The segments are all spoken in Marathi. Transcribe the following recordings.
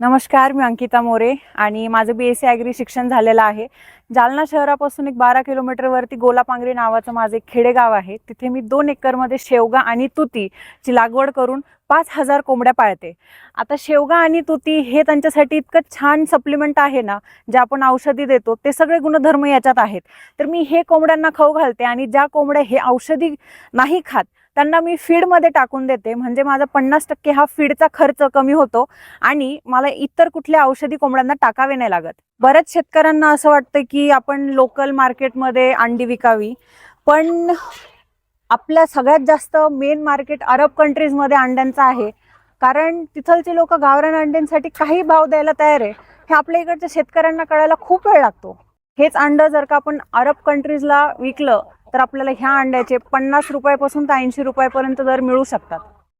नमस्कार मी अंकिता मोरे आणि माझं बी एस सी ॲग्री शिक्षण झालेलं आहे. जालना शहरापासून एक बारा किलोमीटरवरती गोलापांगरी नावाचं माझं एक खेडेगाव आहे. तिथे मी दोन एकरमध्ये शेवगा आणि तुतीची लागवड करून पाच हजार कोंबड्या पाळते. आता शेवगा आणि तुती हे त्यांच्यासाठी इतकं छान सप्लिमेंट आहे ना जे आपण औषधी देतो ते सगळे गुणधर्म याच्यात आहेत. तर मी हे कोंबड्यांना खाऊ घालते आणि ज्या कोंबड्या हे औषधी नाही खात त्यांना मी फीडमध्ये टाकून देते. म्हणजे माझा पन्नास टक्के हा फीडचा खर्च कमी होतो आणि मला इतर कुठल्या औषधी कोंबड्यांना टाकावे नाही लागत. बऱ्याच शेतकऱ्यांना असं वाटतं की आपण लोकल मार्केटमध्ये अंडी विकावी. पण आपल्या सगळ्यात जास्त मेन मार्केट अरब कंट्रीजमध्ये अंड्यांचं आहे. कारण तिथलचे लोक गावरान अंड्यांसाठी काही भाव द्यायला तयार आहे. हे आपल्या इकडच्या शेतकऱ्यांना कळायला खूप वेळ लागतो. हेच अंड जर का आपण अरब कंट्रीजला विकलं तर आपल्याला ह्या अंड्याचे पन्नास रुपयापासून ते ऐंशी रुपयापर्यंत दर मिळू शकतात.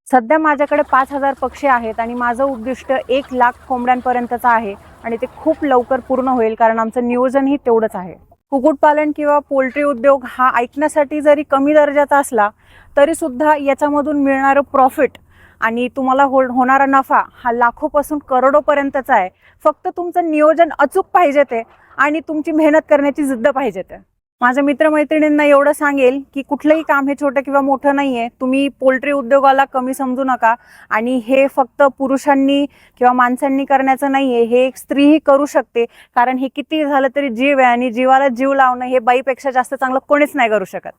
सध्या माझ्याकडे पाच हजार पक्षी आहेत आणि माझं उद्दिष्ट एक लाख कोंबड्यांपर्यंतचं आहे आणि ते खूप लवकर पूर्ण होईल कारण आमचं नियोजनही तेवढंच आहे. कुक्कुटपालन किंवा पोल्ट्री उद्योग हा ऐकण्यासाठी जरी कमी दर्जाचा असला तरी सुद्धा याच्यामधून मिळणारं प्रॉफिट आणि तुम्हाला हो होणारा नफा हा लाखोपासून करोडोपर्यंतचा आहे. फक्त तुमचं नियोजन अचूक पाहिजे ते आणि तुमची मेहनत करण्याची जिद्द पाहिजे ते. माझ्या मित्रमैत्रिणींना एवढं सांगेल की कुठलंही काम हे छोटं किंवा मोठं नाही आहे तुम्ही पोल्ट्री उद्योगाला कमी समजू नका आणि हे फक्त पुरुषांनी किंवा माणसांनी करण्याचं नाही आहे हे एक स्त्रीही करू शकते. कारण हे किती झालं तरी जीव आहे आणि जीवाला जीव लावणं हे बाईपेक्षा जास्त चांगलं कोणीच नाही करू शकत.